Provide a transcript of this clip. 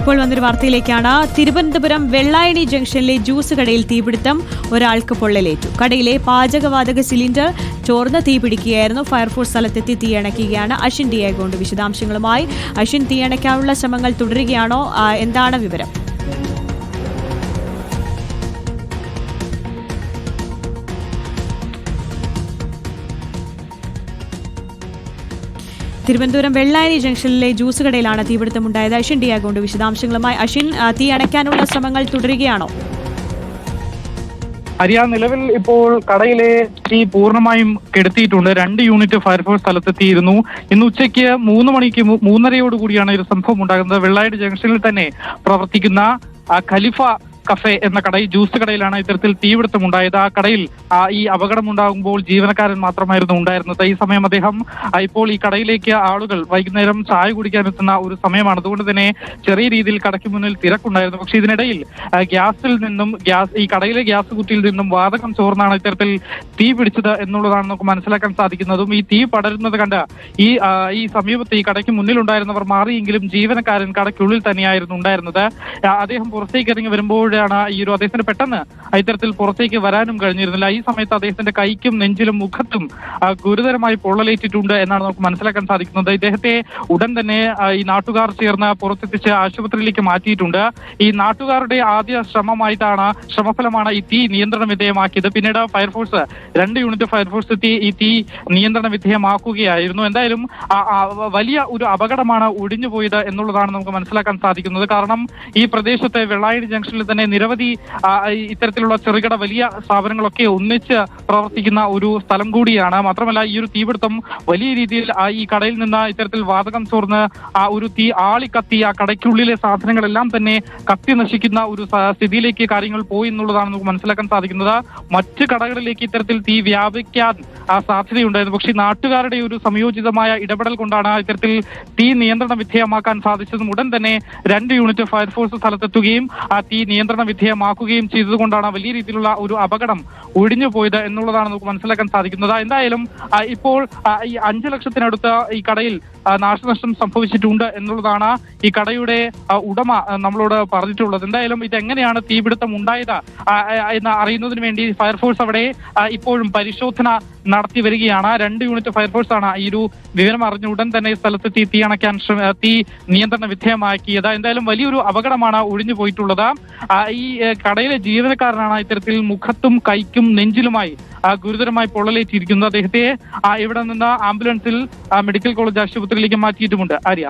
ഇപ്പോൾ വന്നൊരു വാർത്തയിലേക്കാണ്. തിരുവനന്തപുരം വെള്ളായണി ജംഗ്ഷനിലെ ജ്യൂസ് കടയിൽ തീപിടുത്തം. ഒരാൾക്ക് പൊള്ളലേറ്റു. കടയിലെ പാചകവാതക സിലിണ്ടർ ചോർന്ന് തീപിടിക്കുകയായിരുന്നു ഫയർഫോഴ്സ് സ്ഥലത്തെത്തി തീയണയ്ക്കുകയാണ് അഷിൻ ഡിയാഗോണ്ട്. വിശദാംശങ്ങളുമായി അഷിൻ തീയണയ്ക്കാനുള്ള ശ്രമങ്ങൾ തുടരുകയാണോ? എന്താണ് വിവരം? തിരുവനന്തപുരം വെള്ളായണി ജംഗ്ഷനിലെ ജ്യൂസ് കടയിലാണ് തീപിടുത്തമുണ്ടായത് അഷിൻ ഡിയാഗോണ്ട് വിശദാംശങ്ങളുമായി അഷിൻ തീ അടയ്ക്കാനുള്ള ശ്രമങ്ങൾ തുടരുകയാണോ? ഹരിയ നിലവിൽ ഇപ്പോൾ കടയിലെ തീ പൂർണമായും കെടുത്തിയിട്ടുണ്ട്. രണ്ട് യൂണിറ്റ് ഫയർഫോഴ്സ് സ്ഥലത്തെത്തിയിരുന്നു. ഇന്ന് ഉച്ചയ്ക്ക് മൂന്ന് മണിക്ക് മൂന്നരയോടുകൂടിയാണ് മൂന്നരയോട് കൂടിയാണ് ഒരു സംഭവം ഉണ്ടാകുന്നത്. വെള്ളായണി ജംഗ്ഷനിൽ തന്നെ പ്രവർത്തിക്കുന്ന ഖലിഫ കഫേ എന്ന കടയിൽ ജ്യൂസ് കടയിലാണ് ഇത്തരത്തിൽ തീപിടുത്തം ഉണ്ടായത് ആ കടയിൽ ഈ അപകടം ഉണ്ടാകുമ്പോൾ ജീവനക്കാരൻ മാത്രമായിരുന്നു ഉണ്ടായിരുന്നത്. ഈ സമയം അദ്ദേഹം ഇപ്പോൾ ഈ കടയിലേക്ക് ആളുകൾ വൈകുന്നേരം ചായ കുടിക്കാൻ എത്തുന്ന ഒരു സമയമാണ്. അതുകൊണ്ട് തന്നെ ചെറിയ രീതിയിൽ കടയ്ക്ക് മുന്നിൽ തിരക്കുണ്ടായിരുന്നു. പക്ഷേ ഇതിനിടയിൽ ഗ്യാസിൽ നിന്നും ഗ്യാസ് ഈ കടയിലെ ഗ്യാസ് കുറ്റിയിൽ നിന്നും വാതകം ചോർന്നാണ് ഇത്തരത്തിൽ തീ പിടിച്ചത് എന്നുള്ളതാണ് നമുക്ക് മനസ്സിലാക്കാൻ സാധിക്കുന്നതും. ഈ തീ പടരുന്നത് കണ്ട് ഈ ഈ സമീപത്ത് ഈ കടയ്ക്ക് മുന്നിൽ ഉണ്ടായിരുന്നവർ മാറിയെങ്കിലും ജീവനക്കാരൻ കടയ്ക്കുള്ളിൽ തന്നെയായിരുന്നു ഉണ്ടായിരുന്നത്. അദ്ദേഹം പുറത്തേക്ക് ഇറങ്ങി വരുമ്പോഴാണ് ഈ ഒരു അദ്ദേഹത്തിന് പെട്ടെന്ന് ഇത്തരത്തിൽ പുറത്തേക്ക് വരാനും കഴിഞ്ഞിരുന്നില്ല. ഈ സമയത്ത് അദ്ദേഹത്തിന്റെ കൈക്കും നെഞ്ചിലും മുഖത്തും ഗുരുതരമായി പൊള്ളലേറ്റിട്ടുണ്ട് എന്നാണ് നമുക്ക് മനസ്സിലാക്കാൻ സാധിക്കുന്നത്. ഇദ്ദേഹത്തെ ഉടൻ തന്നെ ഈ നാട്ടുകാർ ചേർന്ന് പുറത്തെത്തിച്ച് ആശുപത്രിയിലേക്ക് മാറ്റിയിട്ടുണ്ട്. ഈ നാട്ടുകാരുടെ ആദ്യ ശ്രമമായിട്ടാണ് ശ്രമഫലമാണ് ഈ തീ നിയന്ത്രണ വിധേയമാക്കിയത്. പിന്നീട് ഫയർഫോഴ്സ് രണ്ട് യൂണിറ്റ് ഫയർഫോഴ്സ് എത്തി ഈ തീ നിയന്ത്രണ വിധേയമാക്കുകയായിരുന്നു. എന്തായാലും വലിയ ഒരു അപകടമാണ് ഒഴിഞ്ഞുപോയത് എന്നുള്ളതാണ് നമുക്ക് മനസ്സിലാക്കാൻ സാധിക്കുന്നത്. കാരണം ഈ പ്രദേശത്തെ വെള്ളായണി ജംഗ്ഷനിൽ തന്നെ നിരവധി ഇത്തരത്തിലുള്ള ചെറുകിട വലിയ സ്ഥാപനങ്ങളൊക്കെ ഒന്നിച്ച് പ്രവർത്തിക്കുന്ന ഒരു സ്ഥലം കൂടിയാണ്. മാത്രമല്ല ഈ ഒരു തീപിടുത്തം വലിയ രീതിയിൽ ഈ കടയിൽ നിന്ന് ഇത്തരത്തിൽ വാതകം ചോർന്ന് ആ ഒരു തീ ആളിക്കത്തി ആ കടയ്ക്കുള്ളിലെ സാധനങ്ങളെല്ലാം തന്നെ കത്തി നശിക്കുന്ന ഒരു സ്ഥിതിയിലേക്ക് കാര്യങ്ങൾ പോയി എന്നുള്ളതാണ് നമുക്ക് മനസ്സിലാക്കാൻ സാധിക്കുന്നത്. മറ്റ് കടകളിലേക്ക് ഇത്തരത്തിൽ തീ വ്യാപിക്കാൻ സാധ്യതയുണ്ടായിരുന്നു. പക്ഷേ നാട്ടുകാരുടെ ഒരു സംയോജിതമായ ഇടപെടൽ കൊണ്ടാണ് ഇത്തരത്തിൽ തീ നിയന്ത്രണ വിധേയമാക്കാൻ സാധിച്ചതും ഉടൻ തന്നെ രണ്ട് യൂണിറ്റ് ഫയർഫോഴ്സ് സ്ഥലത്തെത്തുകയും ആ തീ നിയന്ത്രണ വിധേയമാക്കുകയും ചെയ്തതുകൊണ്ടാണ് വലിയ രീതിയിലുള്ള ഒരു അപകടം ഒഴിഞ്ഞു പോയത് എന്നുള്ളതാണ് നമുക്ക് മനസ്സിലാക്കാൻ സാധിക്കുന്നത്. എന്തായാലും ഇപ്പോൾ ഈ അഞ്ചു ലക്ഷത്തിനടുത്ത് ഈ കടയിൽ നാശനഷ്ടം സംഭവിച്ചിട്ടുണ്ട് എന്നുള്ളതാണ് ഈ കടയുടെ ഉടമ നമ്മളോട് പറഞ്ഞിട്ടുള്ളത്. എന്തായാലും ഇതെങ്ങനെയാണ് തീപിടുത്തം ഉണ്ടായത് എന്ന് അറിയുന്നതിന് വേണ്ടി ഫയർഫോഴ്സ് അവിടെ ഇപ്പോഴും പരിശോധന നടത്തി വരികയാണ്. രണ്ട് യൂണിറ്റ് ഫയർഫോഴ്സ് ആണ് ഈ ഒരു വിവരം അറിഞ്ഞ ഉടൻ തന്നെ സ്ഥലത്തെത്തി തീ അണയ്ക്കാൻ തീ നിയന്ത്രണ വിധേയമാക്കിയത്. എന്തായാലും വലിയൊരു അപകടമാണ് ഒഴിഞ്ഞു പോയിട്ടുള്ളത്. ഈ കടയിലെ ജീവനക്കാരനാണ് ഇത്തരത്തിൽ മുഖത്തും കൈക്കും നെഞ്ചിലുമായി ഗുരുതരമായി പൊള്ളലേറ്റിയിരിക്കുന്നത് അദ്ദേഹത്തെ ഇവിടെ നിന്ന് ആംബുലൻസിൽ മെഡിക്കൽ കോളേജ് ആശുപത്രിയിലേക്ക് മാറ്റിയിട്ടുമുണ്ട്. ആര്യ?